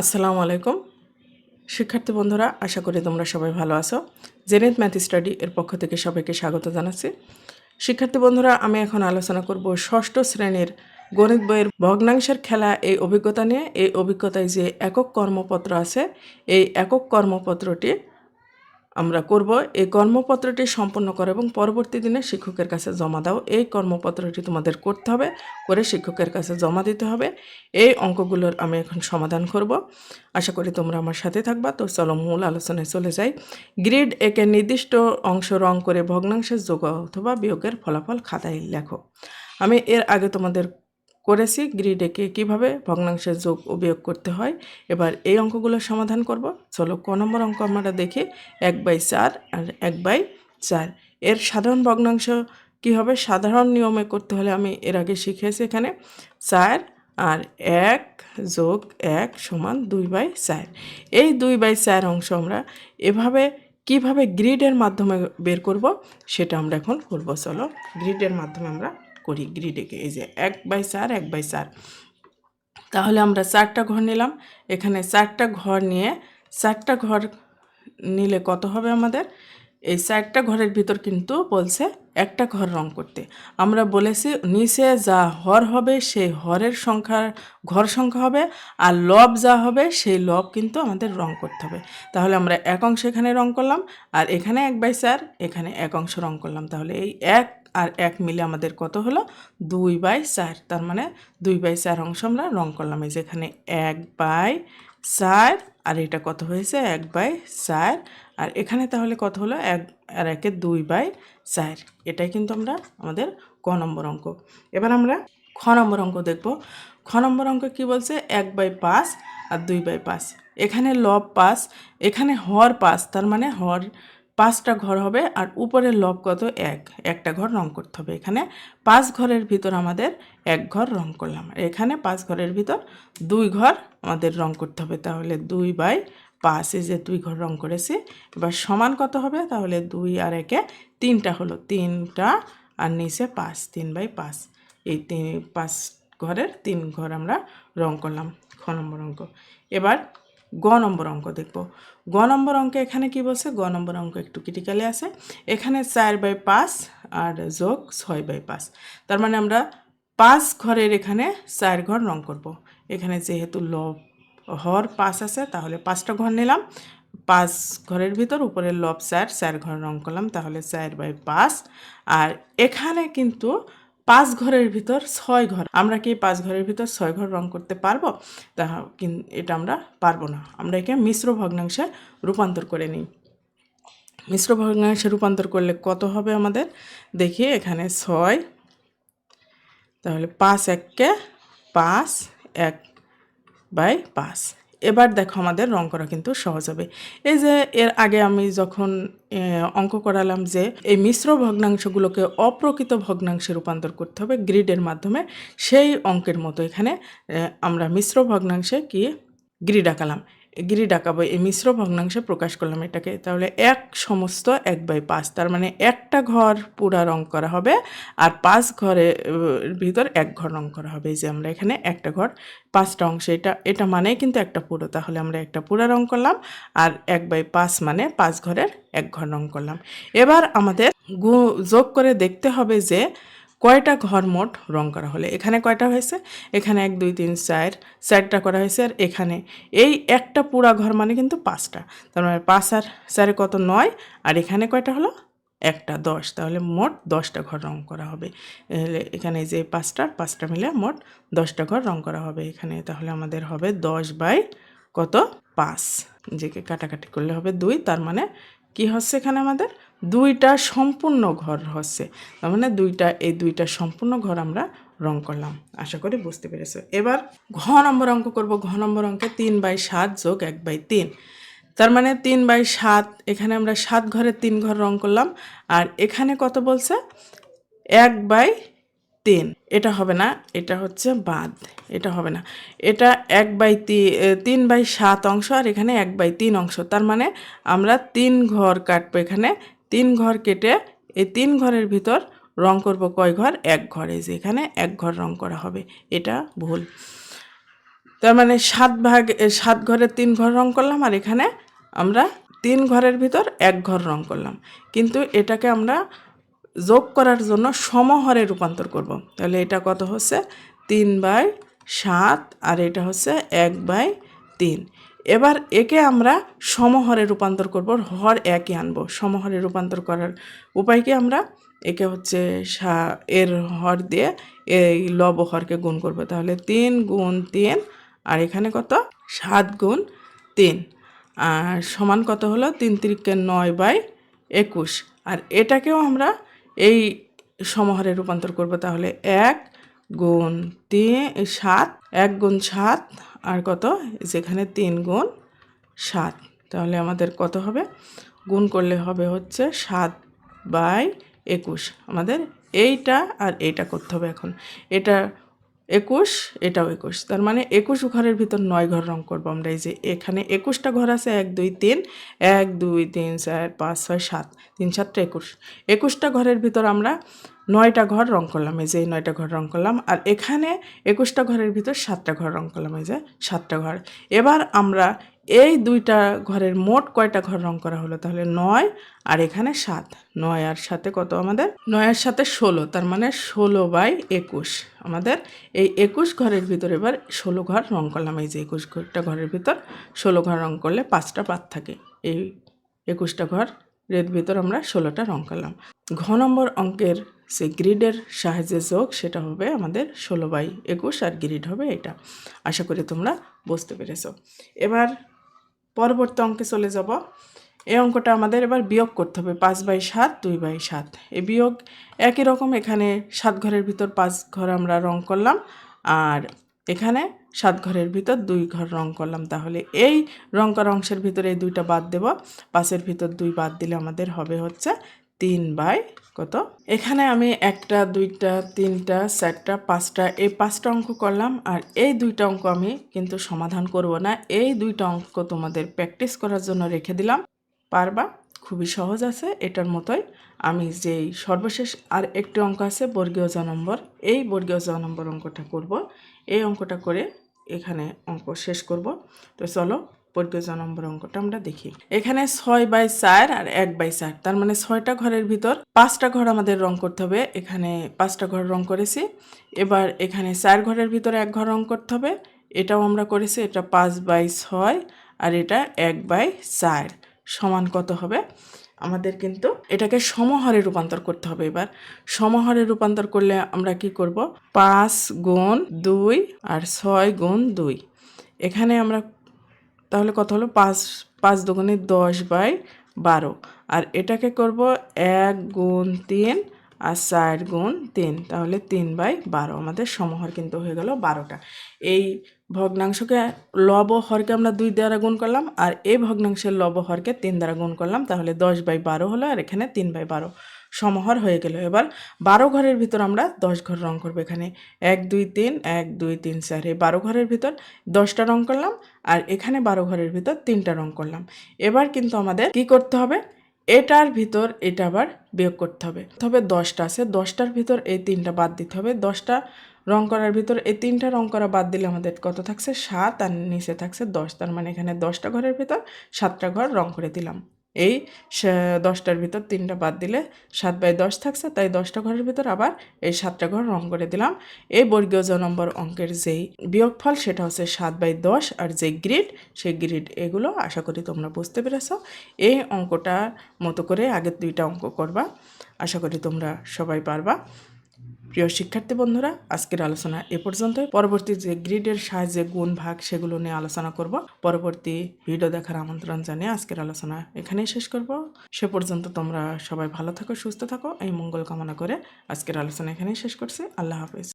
আসসালামু আলাইকুম। শিক্ষার্থী বন্ধুরা, আশা করি তোমরা সবাই ভালো আছো। জেনেত ম্যাথ স্টাডি এর পক্ষ থেকে সবাইকে স্বাগত জানাচ্ছি। শিক্ষার্থী বন্ধুরা, আমি এখন আলোচনা করব ষষ্ঠ শ্রেণির গণিত বইয়ের ভগ্নাংশের খেলা এই অভিজ্ঞতা নিয়ে। এই অভিজ্ঞতায় যে একক কর্মপত্র আছে, এই একক কর্মপত্রটি আমরা করব। এই কর্মপত্রটি সম্পন্ন করো এবং পরবর্তী দিনে শিক্ষকের কাছে জমা দাও। এই কর্মপত্রটি তোমাদের করতে হবে, করে শিক্ষকের কাছে জমা দিতে হবে। এই অঙ্কগুলোর আমি এখন সমাধান করব। আশা করি তোমরা আমার সাথে থাকবা। তো চলো মূল আলোচনায় চলে যাই। গ্রিড একে নির্দিষ্ট অংশ রং করে ভগ্নাংশের যোগ অথবা বিয়োগের ফলাফল খাতায় লেখো। আমি এর আগে তোমাদের করেছি গ্রিডেকে কীভাবে ভগ্নাংশের যোগ ও বিয়োগ করতে হয়, এবার এই অঙ্কগুলো সমাধান করব। চলো ক নম্বর অঙ্ক আমরা দেখি, এক বাই চার আর এক বাই চার। এর সাধারণ ভগ্নাংশ কি হবে? সাধারণ নিয়মে করতে হলে আমি এর আগে শিখেছি এখানে। চার আর এক যোগ এক সমান দুই বাই চার। এই দুই বাই চার অংশ আমরা এভাবে কীভাবে গ্রিডের মাধ্যমে বের করব, সেটা আমরা এখন করব। চলো গ্রিডের মাধ্যমে আমরা করি গ্রিডেকে এই যে এক বাই চার, এক বাই চার। তাহলে আমরা চারটা ঘর নিলাম। এখানে চারটা ঘর নিয়ে, চারটা ঘর নিলে কত হবে আমাদের? এই চারটা ঘরের ভিতর কিন্তু বলছে একটা ঘর রং করতে। আমরা বলেছি নিচে যা হর হবে সেই হরের সংখ্যা ঘর সংখ্যা হবে, আর লব যা হবে, সেই লব কিন্তু আমাদের রং করতে হবে। তাহলে আমরা এক অংশ এখানে রং করলাম, আর এখানে এক বাই চার, এখানে এক অংশ রং করলাম। তাহলে এই এক আর এক মিলে আমাদের কত হলো? দুই বাই চার। তার মানে দুই বাই চার অংশ আমরা রং করলাম। এই যেখানে এক বাই চার, আর এটা কত হয়েছে? এক বাই চার। আর এখানে তাহলে কত হলো? এক, আর একে দুই বাই চার। এটাই কিন্তু আমরা আমাদের ক নম্বর অঙ্ক। এবার আমরা খ নম্বর অঙ্ক দেখব। খ নম্বর অঙ্ক কী বলছে? এক বাই পাঁচ আর দুই বাই পাঁচ। এখানে লব পাঁচ, এখানে হর পাঁচ। তার মানে হর পাঁচটা ঘর হবে আর উপরের লব কত? এক। একটা ঘর রং করতে হবে এখানে। পাঁচ ঘরের ভিতর আমাদের এক ঘর রং করলাম। এখানে পাঁচ ঘরের ভিতর দুই ঘর আমাদের রং করতে হবে। তাহলে দুই বাই এই যে দুই ঘর রং করেছি। এবার সমান কত হবে? তাহলে দুই আর একে তিনটা হলো তিনটা আর নিচে পাঁচ, তিন বাই পাঁচ। এই তিন, পাঁচ ঘরের তিন ঘর আমরা রং করলাম, খ নম্বর অঙ্ক। এবার গ নম্বর অঙ্ক দেখব। গ নম্বর অঙ্কে এখানে কি বলছে? গ নম্বর অঙ্ক একটু ক্রিটিক্যালি আছে। এখানে চার বাই পাঁচ আর যোগ ছয় বাই পাঁচ। তার মানে আমরা পাঁচ ঘরের এখানে চার ঘর রং করব। এখানে যেহেতু লব হর পাঁচ আছে, তাহলে পাঁচটা ঘর নিলাম। পাঁচ ঘরের ভিতর উপরের লব চার চার ঘর রং করলাম, তাহলে চার বাই পাঁচ। আর এখানে কিন্তু পাঁচ ঘরের ভিতর ছয় ঘর। আমরা কি পাঁচ ঘরের ভিতর ছয় ঘর রং করতে পারব? তা এটা আমরা পারব না। আমরা একে মিশ্র ভগ্নাংশে রূপান্তর করে নিই। মিশ্র ভগ্নাংশে রূপান্তর করলে কত হবে আমাদের? দেখি, এখানে ছয়। তাহলে পাঁচ এককে পাঁচ এক বাই পাঁচ। এবার দেখো আমাদের রং করা কিন্তু সহজ হবে। এই যে এর আগে আমি যখন অঙ্ক করালাম যে এই মিশ্র ভগ্নাংশগুলোকে অপ্রকৃত ভগ্নাংশে রূপান্তর করতে হবে গ্রিডের মাধ্যমে, সেই অঙ্কের মতো এখানে আমরা মিশ্র ভগ্নাংশে কি গ্রিড আঁকালাম। গ্রিড আঁকাবো এই মিশ্র ভগ্নাংশে প্রকাশ করলাম এটাকে। তাহলে এক সমস্ত এক বাই পাঁচ, তার মানে একটা ঘর পুরা রং করা হবে আর পাঁচ ঘরের ভিতর এক ঘর রং করা হবে। এই যে আমরা এখানে একটা ঘর, পাঁচটা অংশ, এটা এটা মানেই কিন্তু একটা পুরো। তাহলে আমরা একটা পুরা রং করলাম আর এক বাই পাঁচ মানে পাঁচ ঘরের এক ঘর রং করলাম। এবার আমাদের গু, যোগ করে দেখতে হবে যে কয়টা ঘর মোট রং করা হলে? এখানে কয়টা হয়েছে? এখানে এক, দুই, তিন, চার, চারটা করা হয়েছে আর এখানে। এই একটা পুরা ঘর মানে কিন্তু পাঁচটা। তার মানে পাঁচ আর চারে কত? নয়। আর এখানে কয়টা হলো? একটা, দশ। তাহলে মোট দশটা ঘর রং করা হবে। এখানে যে পাঁচটা পাঁচটা মিলে মোট দশটা ঘর রং করা হবে এখানে। তাহলে আমাদের হবে দশ বাই কত? পাঁচ। যেকে কাটাকাটি করলে হবে দুই। তার মানে কি হচ্ছে এখানে আমাদের? দুইটা সম্পূর্ণ ঘর হচ্ছে। তার মানে দুইটা, এই দুইটা সম্পূর্ণ ঘর আমরা রং করলাম। আশা করি বুঝতে পেরেছ। এবার ঘ নম্বর অঙ্ক করব। ঘ নম্বর অঙ্কে তিন বাই সাত যোগ এক বাই তিন। তার মানে তিন বাই সাত, এখানে আমরা সাত ঘরের তিন ঘর রং করলাম। আর এখানে কত বলছে? এক বাই তিন। এটা হবে না, এটা হচ্ছে বাদ, এটা হবে না। এটা এক বাই তিন বাই সাত অংশ আর এখানে এক বাই তিন অংশ। তার মানে আমরা তিন ঘর কাটবো এখানে। তিন ঘর কেটে এই তিন ঘরের ভিতর রং করব কয় ঘর? এক ঘরে। যে এখানে এক ঘর রং করা হবে। এটা ভুল। তার মানে সাত ভাগ সাত ঘরের তিন ঘর রং করলাম আর এখানে আমরা তিন ঘরের ভিতর এক ঘর রং করলাম। কিন্তু এটাকে আমরা যোগ করার জন্য সমহরে রূপান্তর করব। তাহলে এটা কত হচ্ছে? তিন বাই সাত, আর এটা হচ্ছে এক বাই তিন। এবার একে আমরা সমহরে রূপান্তর করব, হর একই আনব। সমহরে রূপান্তর করার উপায় কি আমরা? একে হচ্ছে সা- এর হর দিয়ে এই লব হরকে গুণ করব। তাহলে তিন গুণ তিন, আর এখানে কত? সাত গুণ তিন। আর সমান কত হলো? তিন তিরিকে নয় বাই একুশ। আর এটাকেও আমরা এই সমহারে রূপান্তর করব তাহলে এক গুণ তিন সাত, এক গুণ সাত, আর কত? যেখানে তিন গুণ সাত। তাহলে আমাদের কত হবে? গুণ করলে হবে হচ্ছে সাত বাই একুশ। আমাদের এইটা আর এইটা করতে হবে এখন। এটা একুশ, এটাও একুশ। তার মানে একুশ ঘরের ভিতর নয় ঘর রং করব আমরা। এই যে এখানে একুশটা ঘর আছে, এক, দুই, তিন। এক, দুই, তিন, চার, পাঁচ, ছয়, সাত। তিন, সাতটা একুশ। একুশটা ঘরের ভিতর আমরা নয়টা ঘর রং করলাম, এই যে এই নয়টা ঘর রং করলাম। আর এখানে একুশটা ঘরের ভিতর সাতটা ঘর রং করলাম, এই যে সাতটা ঘর। এবার আমরা এই দুইটা ঘরের মোট কয়টা ঘর রং করা হলো? তাহলে নয় আর এখানে সাত। নয় আর সাথে কত আমাদের? নয়ের সাথে ষোলো, তার মানে ষোলো বাই একুশ। আমাদের এই একুশ ঘরের ভিতর এবার ষোলো ঘর রং করলাম, এই যে একুশ ঘরটা ঘরের ভিতর ষোলো ঘর রং করলে পাঁচটা পাত থাকে। এই একুশটা ঘর এর ভিতর আমরা ষোলোটা রং করলাম। ঘ নম্বর অঙ্কের যে গ্রিডের সাহায্যে যোগ, সেটা হবে আমাদের ষোলো বাই একুশ, আর গ্রিড হবে এটা। আশা করি তোমরা বুঝতে পেরেছ। এবার পরবর্তী অঙ্কে চলে যাব। এই অঙ্কটা আমাদের এবার বিয়োগ করতে হবে, পাঁচ বাই সাত, দুই বাই সাত। এই বিয়োগ একই রকম, এখানে সাত ঘরের ভিতর পাঁচ ঘর আমরা রং করলাম, আর এখানে সাত ঘরের ভিতর দুই ঘর রং করলাম। তাহলে এই রং করা অংশের ভিতরে এই দুইটা বাদ দেব, পাঁচের ভিতর দুই বাদ দিলে আমাদের হবে হচ্ছে তিন বাই কত? এখানে আমি একটা, দুইটা, তিনটা, চারটা, পাঁচটা, এই পাঁচটা অঙ্ক করলাম আর এই দুইটা অঙ্ক আমি কিন্তু সমাধান করব না। এই দুইটা অঙ্ক তোমাদের প্র্যাকটিস করার জন্য রেখে দিলাম। পারবা? খুবই সহজ আছে, এটার মতোই। আমি যেই সর্বশেষ আর একটি অঙ্ক আছে, বর্গীয় জ নম্বর, এই বর্গীয় জ নম্বর অঙ্কটা করব। এই অঙ্কটা করে এখানে অঙ্ক শেষ করব। তো চলো বর্গীয় নম্বর অঙ্কটা আমরা দেখি। এখানে ছয় বাই চার আর এক বাই চার। তার মানে ছয়টা ঘরের ভিতর পাঁচটা ঘর আমাদের রং করতে হবে। এখানে পাঁচটা ঘর রং করেছি। এবার এখানে চার ঘরের ভিতরে এক ঘর রং করতে হবে। এটাও আমরা করেছি। এটা পাঁচ বাই ছয় আর এটা এক বাই চার সমান কত হবে? আমাদের কিন্তু এটাকে সমহারে রূপান্তর করতে হবে এবার। সমহারে রূপান্তর করলে আমরা কি করব? পাঁচ গুণ দুই আর ছয় গুণ দুই। এখানে আমরা তাহলে কত হলো পাঁচ পাঁচ দুগুণে দশ বাই বারো। আর এটাকে করব এক গুণ তিন আর চার গুণ তিন, তাহলে তিন বাই বারো। আমাদের সমহর কিন্তু হয়ে গেল বারোটা। এই ভগ্নাংশকে লব হরকে আমরা দুই দ্বারা গুণ করলাম, আর এই ভগ্নাংশের লব হরকে তিন দ্বারা গুণ করলাম, তাহলে দশ বাই বারো হলো, আর এখানে তিন বাই বারো। সমহর হয়ে গেল। এবার বারো ঘরের ভিতর আমরা দশ ঘর রং করব এখানে। এক, দুই, তিন, এক, দুই, তিন, চার। এই বারো ঘরের ভিতর দশটা রং করলাম আর এখানে বারো ঘরের ভিতর তিনটা রং করলাম। এবার কিন্তু আমাদের কি করতে হবে? এটার ভিতর এটা আবার বিয়োগ করতে হবে। তবে দশটা আছে, দশটার ভিতর এই তিনটা বাদ দিতে হবে। দশটা রং করার ভিতর এই তিনটা রং করা বাদ দিলে আমাদের কত থাকছে? সাত আর নিচে থাকছে দশ। তার মানে এখানে দশটা ঘরের ভিতর সাতটা ঘর রং করে দিলাম। এই দশটার ভিতর তিনটা বাদ দিলে সাত বাই দশ থাকছে, তাই দশটা ঘরের ভিতর আবার এই সাতটা ঘর রং করে দিলাম। এই বর্গীয় জ নম্বর অঙ্কের যেই বিয়োগফল সেটা হচ্ছে সাত বাই দশ আর যে গ্রিড, সেই গ্রিড এগুলো আশা করি তোমরা বুঝতে পেরেছ। এই অঙ্কটার মতো করে আগের দুইটা অঙ্ক করবা। আশা করি তোমরা সবাই পারবা। প্রিয় শিক্ষার্থী বন্ধুরা, আজকের আলোচনা এ পর্যন্ত পরবর্তী যে গ্রিডের সাহায্যে গুণ, ভাগ সেগুলো নিয়ে আলোচনা করব। পরবর্তী ভিডিও দেখার আমন্ত্রণ জানিয়ে আজকের আলোচনা এখানেই শেষ করব। সে পর্যন্ত তোমরা সবাই ভালো থাকো, সুস্থ থাকো। এই মঙ্গল কামনা করে আজকের আলোচনা এখানেই শেষ করছি। আল্লাহ হাফেজ।